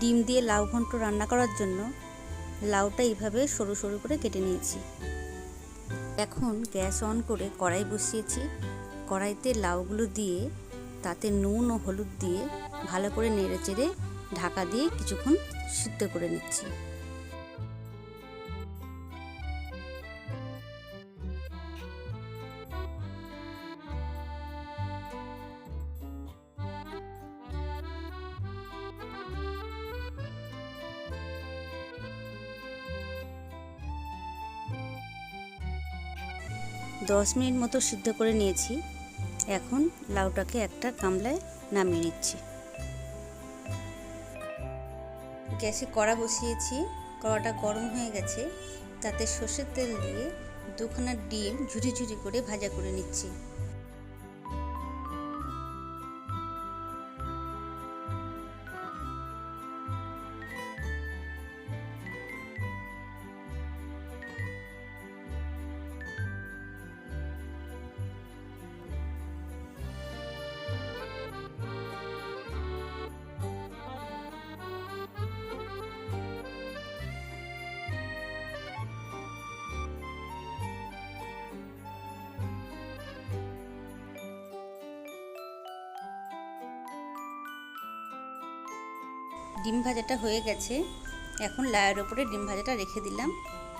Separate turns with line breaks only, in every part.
ডিম দিয়ে লাউ ঘন্ট রান্না করার জন্য লাউটা এইভাবে সরু সরু করে কেটে নিয়েছি। এখন গ্যাস অন করে কড়াই বসিয়েছি। কড়াইতে লাউগুলো দিয়ে, তাতে নুন ও হলুদ দিয়ে ভালো করে নেড়ে চেড়ে ঢাকা দিয়ে কিছুক্ষণ সিদ্ধ করে নিচ্ছি। দশ মিনিট মতো সিদ্ধ করে নিয়েছি। এখন লাউটাকে একটা গামলায় নামিয়ে নিচ্ছি। গ্যাসে কড়া বসিয়েছি। কড়াটা গরম হয়ে গেছে। তাতে সর্ষের তেল দিয়ে দুখানা ডিম ঝুরি ঝুরি করে ভাজা করে নিচ্ছি। ডিম ভাজাটা হয়ে গেছে। এখন লায়ের ওপরে ডিম ভাজাটা রেখে দিলাম।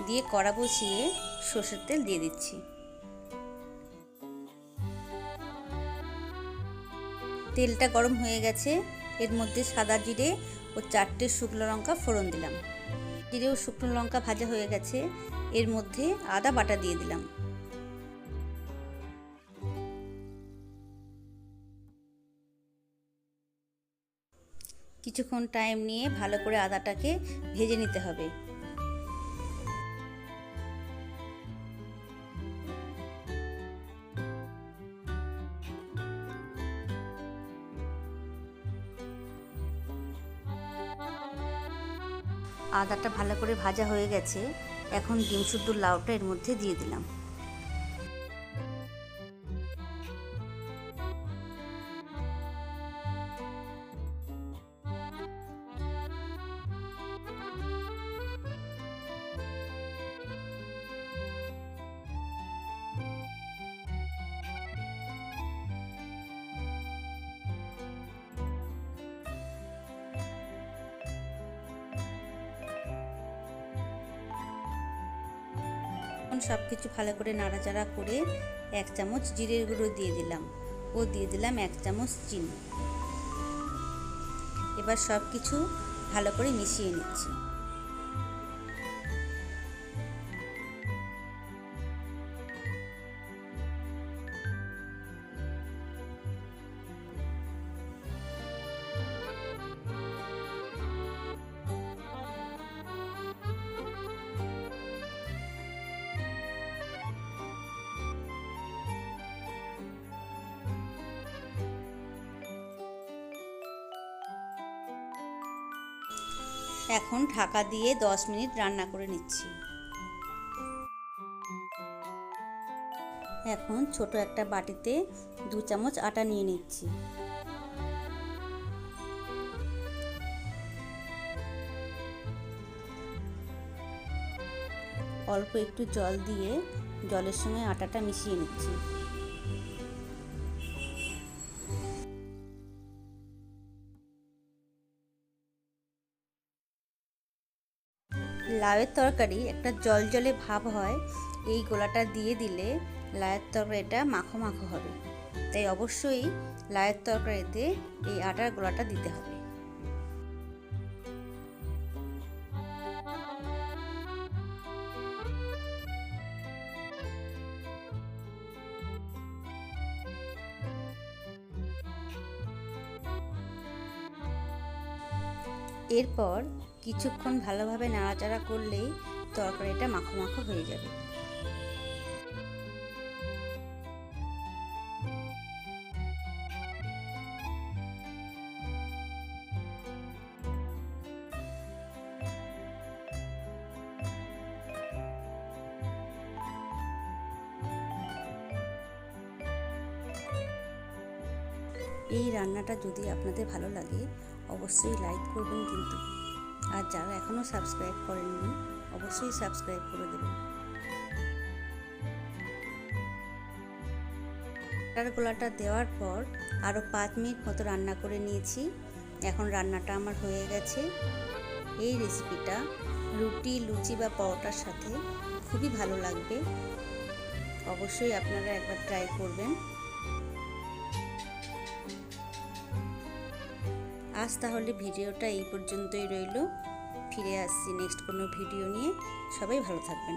দিয়ে কড়া বসিয়ে সর্ষের তেল দিয়ে দিচ্ছি। তেলটা গরম হয়ে গেছে। এর মধ্যে সাদা জিরে ও চারটে শুকনো লঙ্কা ফোড়ন দিলাম। জিরে ও শুকনো লঙ্কা ভাজা হয়ে গেছে। এর মধ্যে আদা বাটা দিয়ে দিলাম। কিছুক্ষণ টাইম নিয়ে ভালো করে আদাটাকে ভেজে নিতে হবে। আদাটা ভালো করে ভাজা হয়ে গেছে। এখন ডিম শুদ্ধ লাউটা এর মধ্যে দিয়ে দিলাম। এখন সব কিছু ভালো করে নাড়াচাড়া করে এক চামচ জিরের গুঁড়ো দিয়ে দিলাম। ও দিয়ে দিলাম এক চামচ চিনি। এবার সব কিছু ভালো করে মিশিয়ে নিচ্ছি। এখন ঢাকা দিয়ে দশ মিনিট রান্না করে নিচ্ছি। এখন ছোট একটা বাটিতে দু চামচ আটা নিয়ে নিচ্ছি। অল্প একটু জল দিয়ে জলের সঙ্গে আটাটা মিশিয়ে নিচ্ছি। লাউয়ের তরকারি একটা জল জলে ভাব হয়, এই গোলাটা দিয়ে দিলে লাউয়ের তরকারিটা মাখো মাখো হবে। তাই অবশ্যই লাউয়ের তরকারিতে এই আটার গোলাটা দিতে হবে। এরপর কিছুক্ষণ ভালোভাবে নাড়াচাড়া করলেই তরকারিটা মাখো মাখো হয়ে যাবে। এই রান্নাটা যদি আপনাদের ভালো লাগে, অবশ্যই লাইক করবেন কিন্তু। আর যারা এখনও সাবস্ক্রাইব করেননি, অবশ্যই সাবস্ক্রাইব করে দেবেন। বাটার গোলাটা দেওয়ার পর আরও পাঁচ মিনিট মতো রান্না করে নিয়েছি। এখন রান্নাটা আমার হয়ে গেছে। এই রেসিপিটা রুটি, লুচি বা পরোটার সাথে খুবই ভালো লাগবে। অবশ্যই আপনারা একবার ট্রাই করবেন। আজ তাহলে ভিডিওটা এই পর্যন্তই রইল। ফিরে আসছি নেক্সট কোনো ভিডিও নিয়ে। সবাই ভালো থাকবেন।